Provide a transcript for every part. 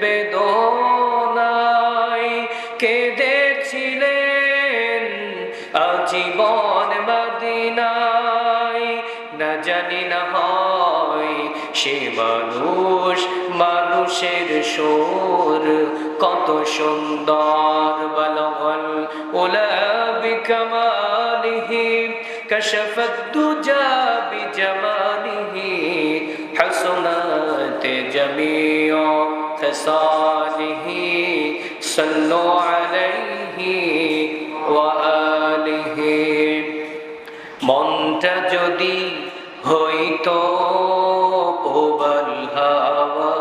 বেদনায় আজীবন না জানি না হয় মানুষের সোর কত সুন্দর। বলগল ওলা বিকমালিহি كشف الدجى بجماله حسنات جميع خصاله صلوا عليه وآله মনটা যদি হইতো প্রবল হাওয়া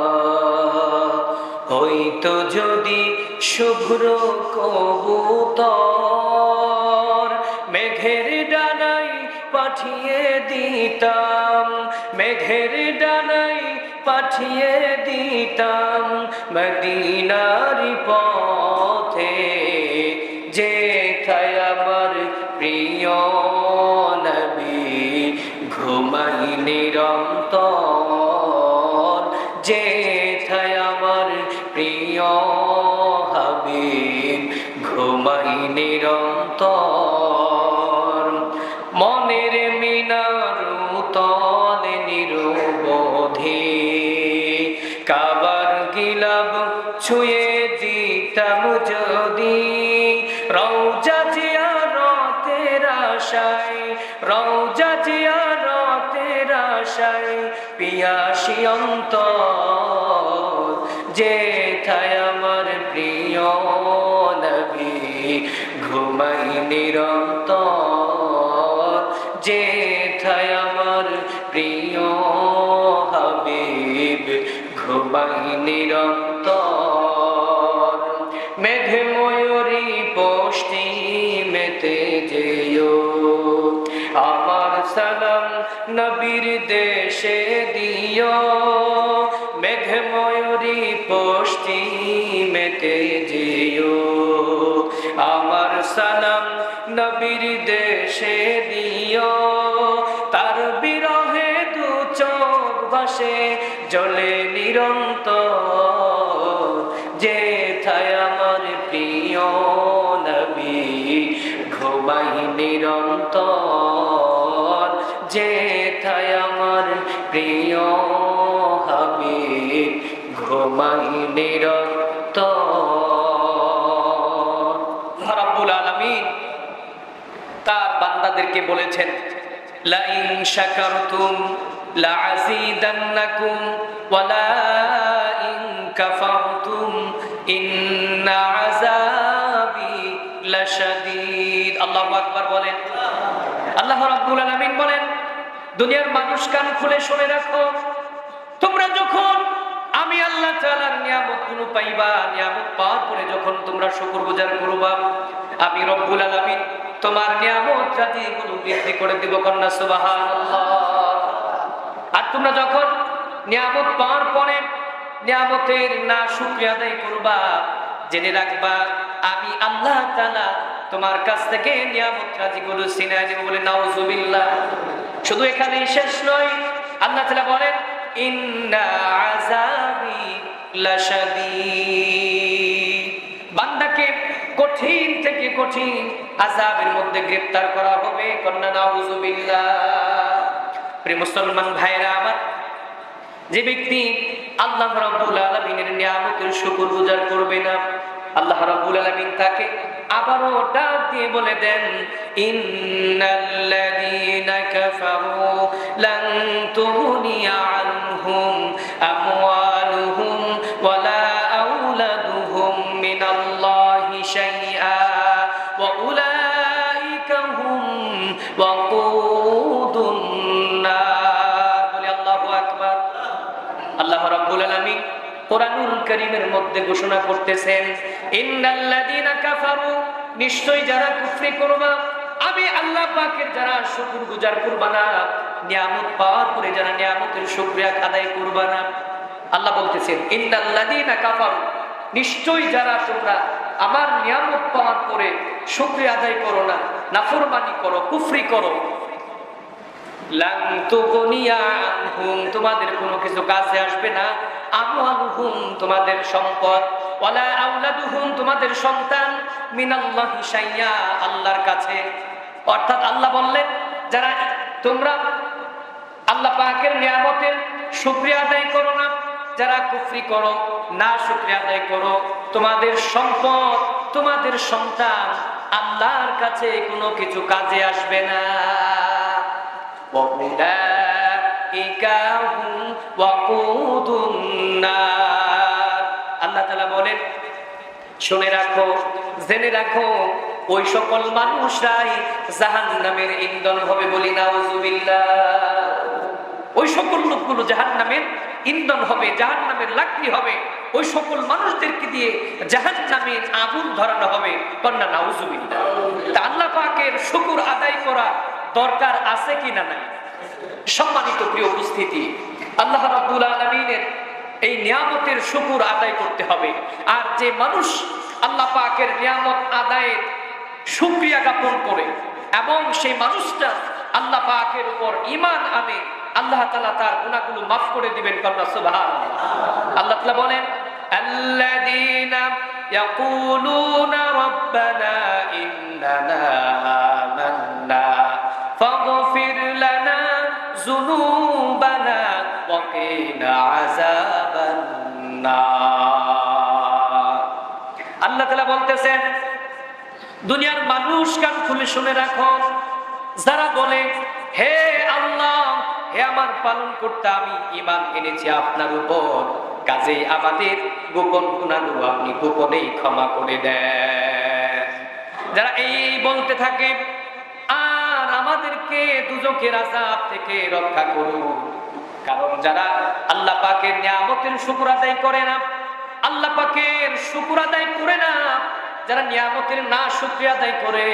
হইতো যদি শুভ্র কবুতর মেঘের ডানাই পাঠিয়ে দিতাম মেঘের ডানাই পাঠিয়ে দিতাম মদিনারি পথে। যে আমার প্রিয় নবী ঘুমাই নিরন্তর রৌজা জিয়া রতের আশায়, পিয়াসি অন্তর যে থায় আমার প্রিয় নবী ঘুমাই নিরন্তর যে থায় আমার প্রিয় হাবিব ঘুমাই নিরন্তর। দেশে দিও। তার বিরহে দু চোখ বাসে জলে নিরন্ত আমার প্রিয় নবী, ঘুমাই নিরন্তর। যে আমার প্রিয় হাবিব, ঘুমাই নিরন্তর রাব্বুল আলামিন তার বান্দাদেরকে বলেছেন দুনিয়ার মানুষ কান খুলে শুনে রাখো। তোমরা যখন আমি আল্লাহ নিয়ামতগুলো পাইবা, নিয়ামত পাওয়ার পরে যখন তোমরা শুকর গুজার করবা, আমি রব্বুল আলামিন তোমার নিয়ামত জাতি গুলো বৃদ্ধি করে দিব কন্যা, সুবহানাল্লাহ। আর তোমরা যখন নিয়ামত পাওয়ার পরে নিয়ামতের না শুকরিয়া আদায় করবা, জেনে রাখবা, আমি আল্লাহ তালা তোমার কাছ থেকে নিয়ামত রাজি গুলো সিনায় দেব বলে নাউজুবিল্লাহ। শুধু এখানেই শেষ নয়, আল্লাহ তাআলা বলেন, ইন্না আযাবি লাশাদীদ। বান্দাকে কঠিন থেকে কঠিন আযাবের মধ্যে গ্রেফতার করা হবে। কন্যা নাউজুবিল্লাহ প্রিয় মুসলমান ভাইরা আমার যে ব্যক্তি আল্লাহ রাব্বুল আলামিনের নিয়ামতের শুকরগুজার করবে না, আল্লাহ রাব্বুল আলামিন তাকে আবারও ডাক দিয়ে বলে দেন, ইন্নাল্লাযীনা কাফারু, লান তুগনিয়া আনহুম বলে আল্লাহু মধ্যে ঘোষণা করতেছেন, ইন্নাল্লাযীনা কাফারু নিশ্চয় যারা আল্লাহ যারা শুকর গুজার পাওয়ার পরে যারা শুকরিয়া না। আল্লাহ বলতেছেন, ইন্নাল্লাযীনা কাফারু নিশ্চয় যারা তোমরা আমার নিয়ামত পাওয়ার পরে শুকরিয়া আদায় করো না, নাফরমানি করো, কুফরি করো। তোমাদের কোনো কিছু কাছে আসবে না। আমওয়ালুহুম, তোমাদের সম্পদ। ওয়ালা আওলাদুহুম তোমাদের সন্তান। মিনাল্লাহি শাইয়া, আল্লাহর কাছে। অর্থাৎ আল্লাহ বললেন, যারা তোমরা আল্লাহ পাকের নিয়ামতের শুক্রিয়া আদায় করো না যারা কুফরি করো, না শুক্রিয়া আদায় করো, তোমাদের সম্পদ, তোমাদের সন্তান আল্লাহর কাছে কোনো কিছু কাজে আসবে না। আল্লাহ তালা বলেন, শুনে রাখো, জেনে রাখো, ওই সকল মানুষরাই জাহান নামের ইন্ধন হবে বলি না ওই সকল লোকগুলো জাহান নামের ইন্ধন হবে জাহান নামের লাকড়ি হবে ওই সকল মানুষদেরকে দিয়ে জাহান নামের আগুন ধরানো হবে। কন্যা, নাউজুবিল্লাহ। তা আল্লাহ পাকের শুকুর আদায় করা দরকার আছে কি না নাই? সম্মানিত প্রিয় উপস্থিতি, আল্লাহ রাব্বুল আলামিনের এই নিয়ামতের শুকুর আদায় করতে হবে। আর যে মানুষ আল্লাহ পাকের নিয়ামত আদায়ের শুকরিয়া জ্ঞাপন করে, এবং সেই মানুষটা আল্লাহ পাকের উপর ইমান আনে আল্লাহ তাআলা তার গুনাহগুলো মাফ করে দিবেন কন্যা সুবহানাল্লাহ আল্লাহ তাআলা বলেন الذين يقولون ربنا إننا آمنا فاغفر لنا ذنوبنا وقنا عذاب النار আল্লাহ তাআলা বলতেছেন দুনিয়ার মানুষ কান খুলে শুনে রাখো যারা বলে হে আল্লাহ হে আমার পালন করতে, আমি ইমান এনেছি আপনার উপর। কাজে আমাদের গোপন গুণাগুলো আপনি গোপনেই ক্ষমা করে দেন। যারা এই বলতে থাকে, আর আমাদেরকে দুজকের আজাব থেকে রক্ষা করুন। কারণ যারা আল্লাহ পাকের নিয়ামতের শুকুর আদায় করে না, আল্লাহ পাকের শুকুর আদায় করে না যারা নিয়ামতের না শুকরিয়া আদায় করে,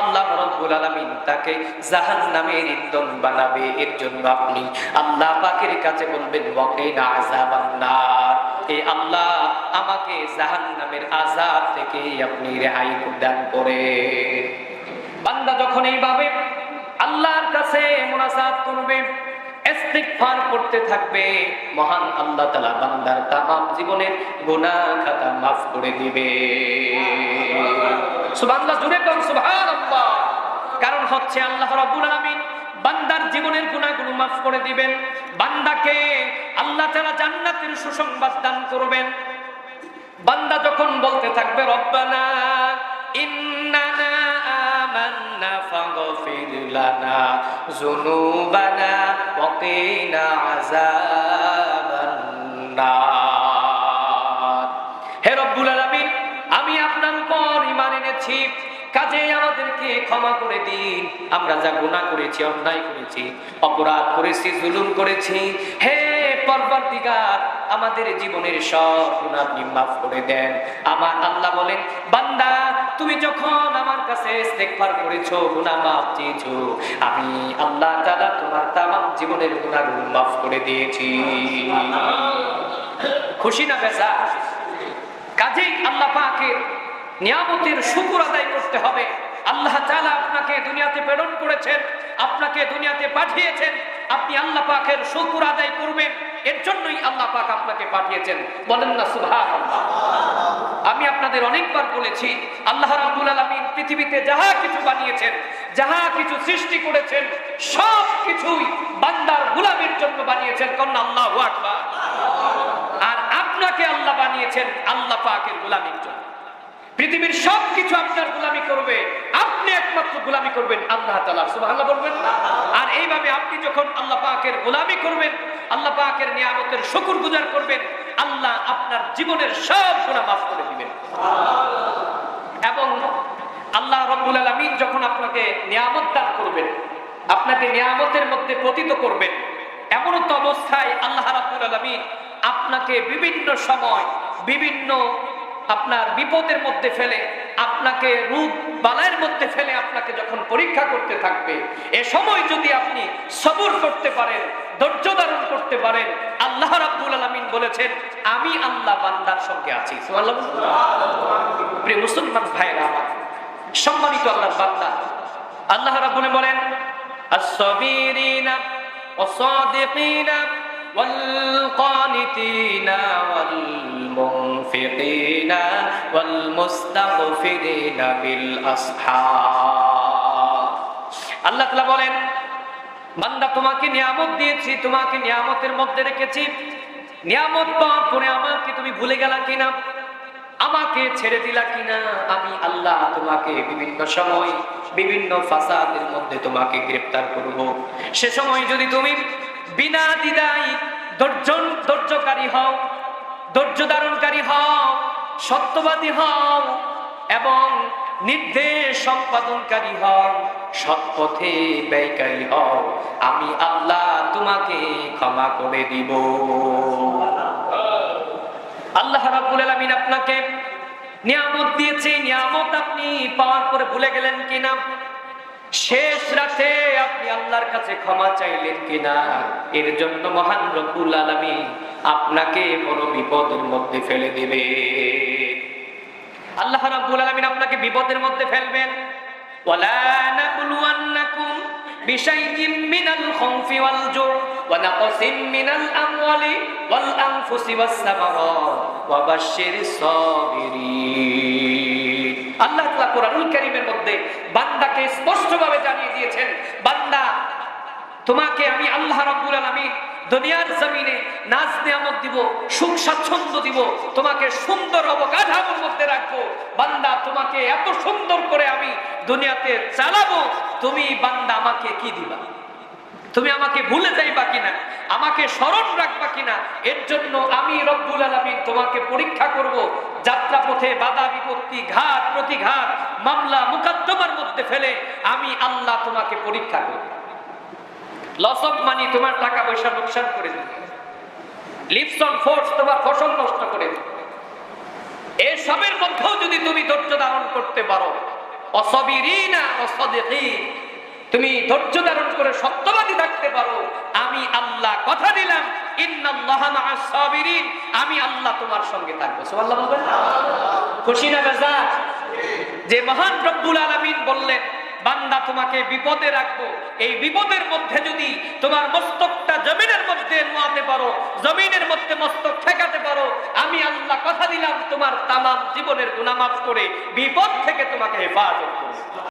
আল্লাহ রব্বুল আলামিন তাকে জাহান্নামের ইন্ধন বানাবে। এর জন্য আপনি আল্লাহ পাকের কাছে বলবেন, ওয়াকিনা আযাবান আল্লাহ, আমাকে জাহান্নামের আযাব থেকে আপনি রেহাই করে বান্দা যখন এইভাবে আল্লাহর কাছে মুনাজাত করবে, ইস্তিগফার করতে থাকবে, মহান আল্লাহ তাআলা বান্দার জীবনের গুনাহ খাতা মাফ করে দিবে। কারণ হচ্ছে আল্লাহ রাব্বুল আলামিন বান্দার জীবনের গুনাহগুলো মাফ করে দিবেন। বান্দাকে আল্লাহ তাআলা জান্নাতের সুসংবাদ দান করবেন। বান্দা যখন বলতে থাকবে, রব্বানা ইন্নানা আমান্না ফাগফির লানা যুনুবানা ওয়া কিনা এনেছি কাজে আমাদেরকে ক্ষমা করে দিন। আমরা যা গুনাহ করেছি, অন্যায় করেছি, অপরাধ করেছি, জুলুম করেছি, হে আমাদের জীবনের সব করে দেন। আমার আল্লাহ বলেন, বান্দা, তুমি যখন আমার কাছে ইস্তেগফার করেছ, গুনাহ মাফ চেয়েছো, আমি আল্লাহ তাআলা তোমার তামাম জীবনের গুনাহগুলো মাফ করে দিয়েছি। খুশি না বেজা? কাজেই আল্লাহ পাকের নিয়ামতের শুকুর আদায় করতে হবে। আল্লাহ তাআলা আপনাকে দুনিয়াতে প্রেরণ করেছেন, আপনাকে দুনিয়াতে পাঠিয়েছেন। আপনি আল্লাহ পাকের শুকুর আদায় করবেন, এর জন্যই আল্লাহ পাক আপনাকে পাঠিয়েছেন। বলেন না, সুবহানাল্লাহ। আমি আপনাদের অনেকবার বলেছি, আল্লাহ রাব্বুল আলামিন পৃথিবীতে যাহা কিছু বানিয়েছেন, যাহা কিছু সৃষ্টি করেছেন, সব কিছুই বান্দার গোলামের জন্য বানিয়েছেন। কন্যা আল্লাহু আর আপনাকে আল্লাহ বানিয়েছেন আল্লাহ পাকের গোলামির জন্য। পৃথিবীর সব কিছু আপনার গোলামি করবে। আপনি একমাত্র গোলামি করবেন আল্লাহ তাআলা। সুবহানাল্লাহ বলবেন না? আর এইভাবে আপনি যখন আল্লাহ পাকের গোলামি করবেন, আল্লাহ পাকের নিয়ামতের শকুর গুজার করবেন, আল্লাহ আপনার জীবনের সব গুনাহ মাফ করে দিবেন। এবং আল্লাহ রব্বুল আলামিন যখন আপনাকে নিয়ামত দান করবেন, আপনাকে নিয়ামতের মধ্যে পতিত করবেন এমন তো অবস্থায় আল্লাহ রাব্বুল আলামিন আপনাকে বিভিন্ন সময় বিভিন্ন আপনার বিপদের মধ্যে ফেলে, আপনাকে রূপ বালায়ের মধ্যে ফেলে আপনাকে যখন পরীক্ষা করতে থাকবে, এ সময় যদি আপনি সবর করতে পারেন, ধৈর্য ধারণ করতে পারেন, আল্লাহ রাব্বুল আলামিন বলেছেন, আমি আল্লাহ বান্দার সঙ্গে আছি। প্রিয় মুসলমান ভাইরা আমার, সম্মানিত আল্লাহর বান্দা, আল্লাহ রাব্বুল বলেন, আস-সাবিরিনা ওয়াস-সাদিকিনা والقانتين والمنفقين والمستغفرين بالأسحار আল্লাহ তাআলা বলেন বান্দা তোমাকে নিয়ামত দিয়েছি তোমাকে নিয়ামতের মধ্যে রেখেছি নিয়ামত পাওয়ার পরে আমাকে তুমি ভুলে গেলা কিনা আমাকে ছেড়ে দিলা কিনা আমি আল্লাহ তোমাকে বিভিন্ন সময় বিভিন্ন ফাসাদের মধ্যে তোমাকে গ্রেফতার করব সে সময় যদি তুমি বিনা দ্বিধায় ধৈর্য ধৈর্যকারী হও, ধৈর্য ধারণকারী হও, সত্যবাদী হও এবং নির্দেশ সম্পাদনকারী হও সৎ পথে ব্যয়কারী হও। আমি আল্লাহ তোমাকে ক্ষমা করে দিব। আল্লাহ রাব্বুল আলামিন আপনাকে নিয়ামত দিয়েছে। নিয়ামত আপনি পাওয়ার পরে ভুলে গেলেন কিনা? শেষ রাতে আপনি আল্লাহর কাছে ক্ষমা চাইলেন কিনা? এর জন্য মহান রব্বুল আলামিন আপনাকে বড় বিপদের মধ্যে ফেলে দেবে। আল্লাহ রাব্বুল আলামিন আপনাকে বিপদের মধ্যে ফেলবেন। ওয়ালা নাবলুওয়ান্নাকুম বিশাইইম মিনাল খাউফি ওয়াল জুর ওয়া নাকসিম মিনাল আমওয়ালি ওয়াল আনফুসি ওয়াস সামারাত ওয়া বাশশিরিস সাবিরিন। আল্লাহ তাআলা কোরআনুল কারীমের মধ্যে বান্দাকে স্পষ্টভাবে জানিয়ে দিয়েছেন, বান্দা, তোমাকে আমি আল্লাহ রাব্বুল আলামিন দুনিয়ার জমিনে নাজ নিয়ামত দিব, সুখ স্বাচ্ছন্দ্য দিব, তোমাকে সুন্দর অবকাঠামোর মধ্যে রাখব। বান্দা, তোমাকে এত সুন্দর করে আমি দুনিয়াতে চালাবো, তুমি বান্দা আমাকে কি দিবা? তুমি আমাকে ভুলে যাইবা কিনা? আমাকে স্মরণ রাখবা কিনা? এর জন্য আমি রব্বুল আলামিন তোমাকে পরীক্ষা করব। যাত্রা পথে বাধা, বিপত্তি ঘাট প্রতিঘাত, মামলা, মুকদ্দমার মধ্যে ফেলে আমি আল্লাহ তোমাকে পরীক্ষা করব। লস অফ মানি তোমার টাকা পয়সা লোকসান করে দিবে। লিপসন ফোর্স তোমার ফসল নষ্ট করে দিবে। এসবের মধ্যেও যদি তুমি ধৈর্য ধারণ করতে পারো, অসবিরিনা অসদিকিন তুমি ধৈর্য ধারণ করে সত্যবাদী থাকতে পারো। আমি আল্লাহ কথা দিলাম আমি আল্লাহ তোমার সঙ্গে থাকব। খুশি না বেজা? যে মহান রব্বুল আলামিন বললেন, বান্দা, তোমাকে বিপদে রাখব। এই বিপদের মধ্যে যদি তোমার মস্তকটা জমিনের মধ্যে নোয়াতে পারো, জমিনের মধ্যে মস্তক ঠেকাতে পারো, আমি আল্লাহ কথা দিলাম, তোমার তামাম জীবনের গুনামাফ করে বিপদ থেকে তোমাকে হেফাজত করব।